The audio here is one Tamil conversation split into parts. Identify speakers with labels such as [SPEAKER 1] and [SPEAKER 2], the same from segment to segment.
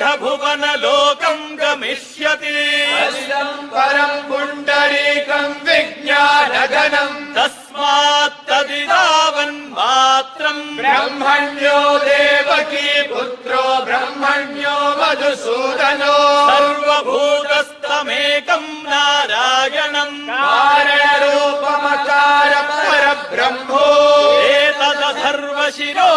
[SPEAKER 1] भुगनलोकम् गमिष्यति।
[SPEAKER 2] परम् पुण्डरीकम्
[SPEAKER 1] विज्ञानगनम् तस्मात्तदिवन्मात्रम्
[SPEAKER 2] ब्रह्मण्यो देवकी पुत्रो ब्रह्मण्यो मधुसूदनो।
[SPEAKER 1] सर्वभूतस्तमेकम् नारायणम्।
[SPEAKER 2] नारूपमकार परब्रह्मो
[SPEAKER 1] एतद
[SPEAKER 3] सर्वशिरो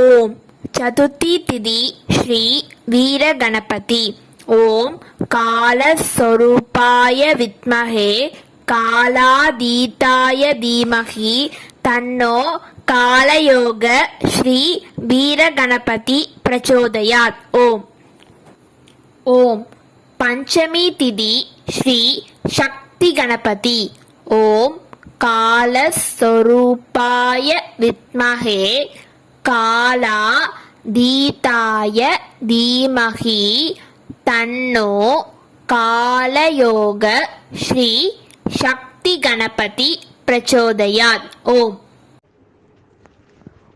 [SPEAKER 3] ஓம் சதுர்த்தி திதி ஸ்ரீ வீரகணபதி. ஓம் காலஸ்வரூபாய வித்மகே காலாதீதாய தீமகி தன்னோ காலயோக ஸ்ரீ வீரகணபதி பிரச்சோதயாத். ஓம். ஓம் பஞ்சமி திதி ஸ்ரீ சக்தி கணபதி. ஓம் காலஸ்வரூபாய வித்மகே காலா தீதாய தீமகி தன்னோ காலயோக ஸ்ரீ சக்தி கணபதி பிரச்சோதயாத். ஓம்.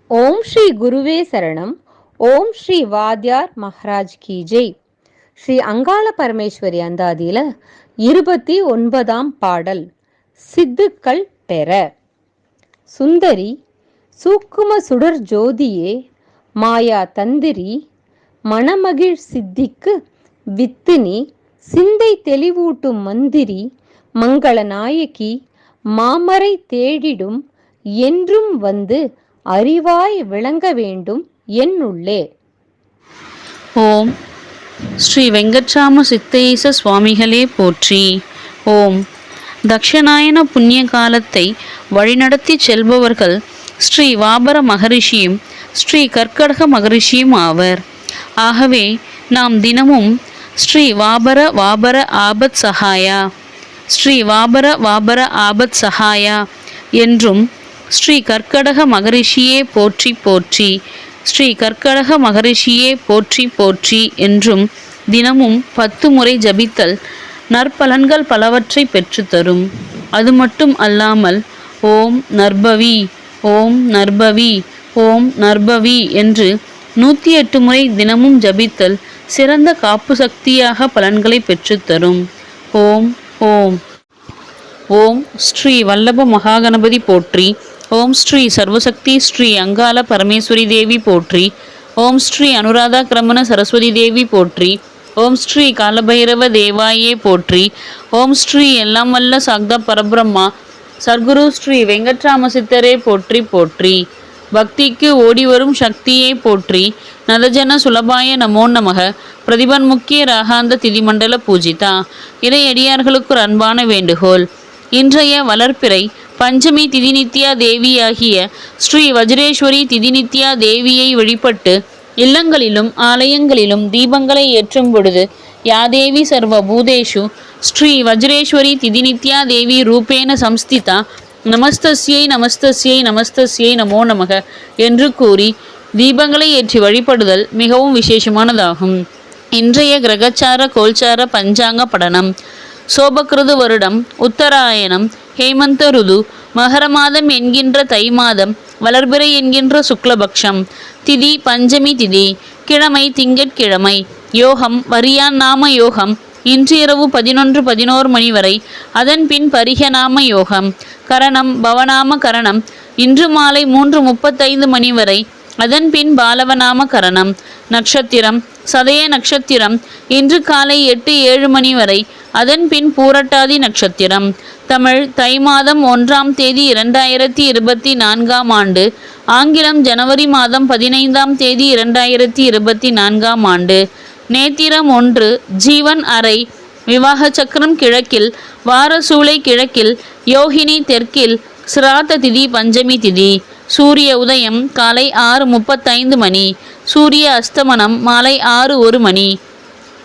[SPEAKER 4] ஓம் ஸ்ரீ குருவே சரணம். ஓம் ஸ்ரீ வாத்யார் மஹராஜ் கி ஸ்ரீ அங்காள பரமேஸ்வரி அந்தாதியில இருபத்தி ஒன்பதாம் பாடல் சித்துக்கள் பெற. சுந்தரி சூக்கும சுடர் ஜோதியே மாயா தந்திரி மணமகிழ் சித்திக்கு வித்தினி சிந்தை தெளிவூட்டும் மந்திரி மங்கள நாயகி மாமரை தேடிடும் என்றும் வந்து அறிவாய் விளங்க வேண்டும் என்னுள்ளே
[SPEAKER 5] ஓம். ஸ்ரீ வெங்கட்ராம சித்தேச சுவாமிகளே போற்றி. ஓம். தக்ஷநாயன புண்ணிய காலத்தை வழிநடத்தி செல்பவர்கள் ஸ்ரீ வாபர மகரிஷியும் ஸ்ரீ கற்கடக மகரிஷியும் ஆவர். ஆகவே நாம் தினமும் ஸ்ரீ வாபர வாபர ஆபத் சஹாயா ஸ்ரீ வாபர வாபர ஆபத் சஹாயா என்றும் ஸ்ரீ கற்கடக மகரிஷியே போற்றி போற்றி ஸ்ரீ கற்கடக மகரிஷியே போற்றி போற்றி என்றும் தினமும் பத்து முறை ஜபித்தல் நற்பலன்கள் பலவற்றை பெற்றுத்தரும். அது மட்டும் அல்லாமல் ஓம் நர்பவி ஓம் நர்பவி ஓம் நர்பவி என்று நூற்றி எட்டு முறை தினமும் ஜபித்தல் சிறந்த காப்பு சக்தியாக பலன்களை பெற்றுத்தரும் ஓம் ஓம். ஓம் ஸ்ரீ வல்லப மகாகணபதி போற்றி. ஓம் ஸ்ரீ சர்வசக்தி ஸ்ரீ அங்காள பரமேஸ்வரி தேவி போற்றி. ஓம் ஸ்ரீ அனுராதா கிரமண சரஸ்வதி தேவி போற்றி. ஓம் ஸ்ரீ காலபைரவ தேவாயே போற்றி. ஓம் ஸ்ரீ எல்லாம் வல்ல சாக்தா பரபிரம்மா சர்க்குரு ஸ்ரீ வெங்கட்ராம சித்தரே போற்றி போற்றி. பக்திக்கு ஓடி வரும் போற்றி. நதஜன சுலபாய நமோ நமக. பிரதிபன் முக்கிய ராகாந்த திதிமண்டல பூஜிதா. இறையடியார்களுக்கு அன்பான வேண்டுகோள். இன்றைய வளர்ப்பிறை பஞ்சமி திதிநித்யா தேவியாகிய ஸ்ரீ வஜ்ரேஸ்வரி திதிநித்யா தேவியை வழிபட்டு இல்லங்களிலும் ஆலயங்களிலும் தீபங்களை ஏற்றும் பொழுது யாதேவி சர்வ பூதேஷு ஸ்ரீ வஜ்ரேஸ்வரி திதிநித்யா தேவி ரூபேன சம்ஸ்திதா நமஸ்தஸ்யை நமஸ்தஸ்யை நமஸ்தஸ்யை நமோ நமக என்று கூறி தீபங்களை ஏற்றி வழிபடுதல் மிகவும் விசேஷமானதாகும். இன்றைய கிரகச்சார கோல்சார பஞ்சாங்க படனம். சோபகிருது வருடம் உத்தராயணம் ஹேமந்த ருது மகர மாதம் என்கின்ற தை மாதம் வளர்பிறை என்கின்ற சுக்லபக்ஷம். திதி பஞ்சமி திதி கிழமை திங்கட்கிழமை யோகம் வரியான் நாம யோகம் இன்று இரவு பதினொன்று பதினோரு மணி வரை அதன் பின் பரிகநாம யோகம் கரணம் பவநாம கரணம் இன்று மாலை மூன்று முப்பத்தைந்து மணி வரை அதன் பின் பாலவநாம கரணம் நட்சத்திரம் சதய நட்சத்திரம். இன்று காலை எட்டு ஏழு மணி வரை. அதன் பின் பூரட்டாதி நட்சத்திரம். தமிழ் தை மாதம் ஒன்றாம் தேதி இரண்டாயிரத்தி இருபத்தி நான்காம் ஆண்டு. ஆங்கிலம் ஜனவரி மாதம் பதினைந்தாம் தேதி இரண்டாயிரத்தி இருபத்தி நான்காம் ஆண்டு. நேத்திரம் ஒன்று ஜீவன் அறை. விவாக சக்கரம் கிழக்கில் வாரசூலை கிழக்கில் யோகினி தெற்கில் சிராத்த திதி பஞ்சமி திதி. சூரிய உதயம் காலை ஆறு முப்பத்தைந்து மணி சூரிய அஸ்தமனம் மாலை ஆறு ஒரு மணி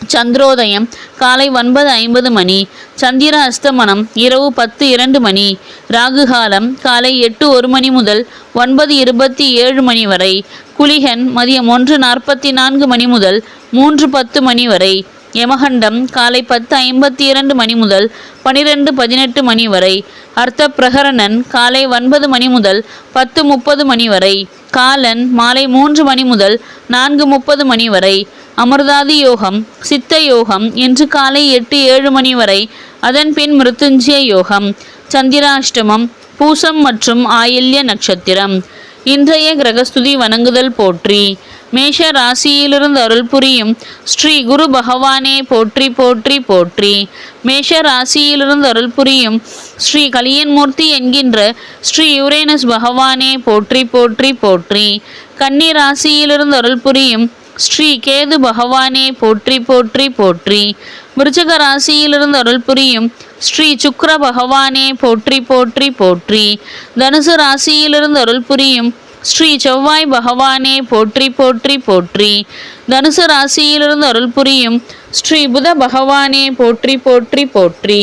[SPEAKER 5] சந்திரோதயம் காலை ஒன்பது ஐம்பது மணி சந்திர அஸ்தமனம் இரவு பத்து இரண்டு மணி ராகுகாலம் காலை எட்டு ஒரு மணி முதல் ஒன்பது இருபத்தி ஏழு மணி வரை குளிகன் மதியம் ஒன்று நாற்பத்தி நான்கு மணி முதல் மூன்று பத்து மணி வரை யமகண்டம் காலை பத்து ஐம்பத்தி இரண்டு மணி முதல் பனிரெண்டு பதினெட்டு மணி வரை. அர்த்த பிரகரணன் காலை ஒன்பது மணி முதல் பத்து முப்பது மணி வரை. காலன் மாலை மூன்று மணி முதல் நான்கு முப்பது மணி வரை. அமிர்தாதி யோகம் சித்த யோகம் இன்று காலை எட்டு ஏழு மணி வரை. அதன் பின் மிருத்துஞ்சய யோகம் சந்திராஷ்டமம் பூசம் மற்றும் ஆயில்ய நட்சத்திரம். இன்றைய கிரகஸ்துதி வணங்குதல் போற்றி. மேஷ ராசியிலிருந்து அருள் புரியும் ஸ்ரீ குரு பகவானே போற்றி போற்றி போற்றி. மேஷ ராசியிலிருந்து அருள் புரியும் ஸ்ரீ கலியன்மூர்த்தி என்கின்ற ஸ்ரீ யுரேனஸ் பகவானே போற்றி போற்றி போற்றி. கன்னி ராசியிலிருந்து அருள் புரியும் ஸ்ரீ கேது பகவானே போற்றி போற்றி போற்றி. விருச்சக ராசியிலிருந்து அருள் புரியும் ஸ்ரீ சுக்கிர பகவானே போற்றி போற்றி போற்றி. தனுசு ராசியிலிருந்து அருள் புரியும் ஸ்ரீ செவ்வாய் பகவானே போற்றி போற்றி போற்றி. தனுசு ராசியிலிருந்து அருள் புரியும் ஸ்ரீ புத பகவானே போற்றி போற்றி போற்றி.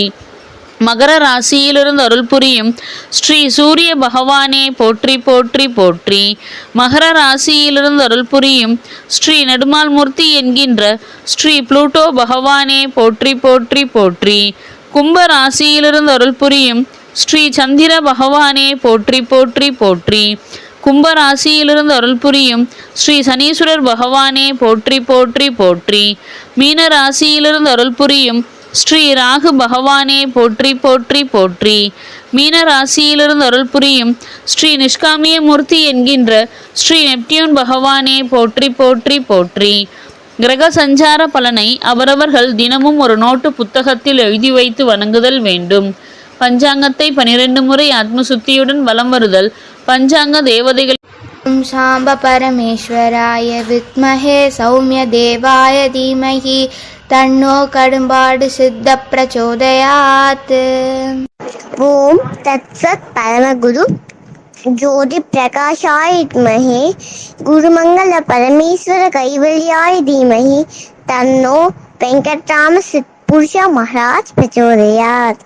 [SPEAKER 5] மகர ராசியிலிருந்து அருள் புரியும் ஸ்ரீ சூரிய பகவானே போற்றி போற்றி போற்றி. மகர ராசியிலிருந்து அருள் புரியும் ஸ்ரீ நெடுமால்மூர்த்தி என்கின்ற ஸ்ரீ புளூட்டோ பகவானே போற்றி போற்றி போற்றி. கும்ப ராசியிலிருந்து அருள் புரியும் ஸ்ரீ சந்திர பகவானே போற்றி போற்றி போற்றி. கும்ப ராசியிலிருந்து அருள் புரியும் ஸ்ரீ சனீஸ்வரர் பகவானே போற்றி போற்றி போற்றி. மீன ராசியிலிருந்து அருள் புரியும் ஸ்ரீ ராகு பகவானே போற்றி போற்றி போற்றி. மீன ராசியிலிருந்து அருள் புரியும் ஸ்ரீ நிஷ்காமிய மூர்த்தி என்கின்ற ஸ்ரீ நெப்டியூன் பகவானே போற்றி போற்றி போற்றி. கிரக சஞ்சார பலனை அவரவர்கள் தினமும் ஒரு நோட்டு புத்தகத்தில் எழுதி வைத்து வணங்குதல் வேண்டும். பஞ்சாங்கத்தை பனிரெண்டு முறை ஆத்மசுத்தியுடன் வலம் வருதல். பஞ்சாங்க தேவதைகள்
[SPEAKER 6] சாம்ப பரமேஸ்வராய வித்மஹே சௌமிய தேவாய தீமகி தன்னோ கடும்பாடு சித்த
[SPEAKER 7] பிரச்சோதயாத் ஓம் தத்சத் பரமகுரு ஜோதி பிரகாஷாய் வித்மஹே குருமங்கள பரமேஸ்வர கைவல்யாய் தீமஹி தன்னோ வெங்கட்ராம சித் புருஷா மகாராஜ் பிரச்சோதயாத்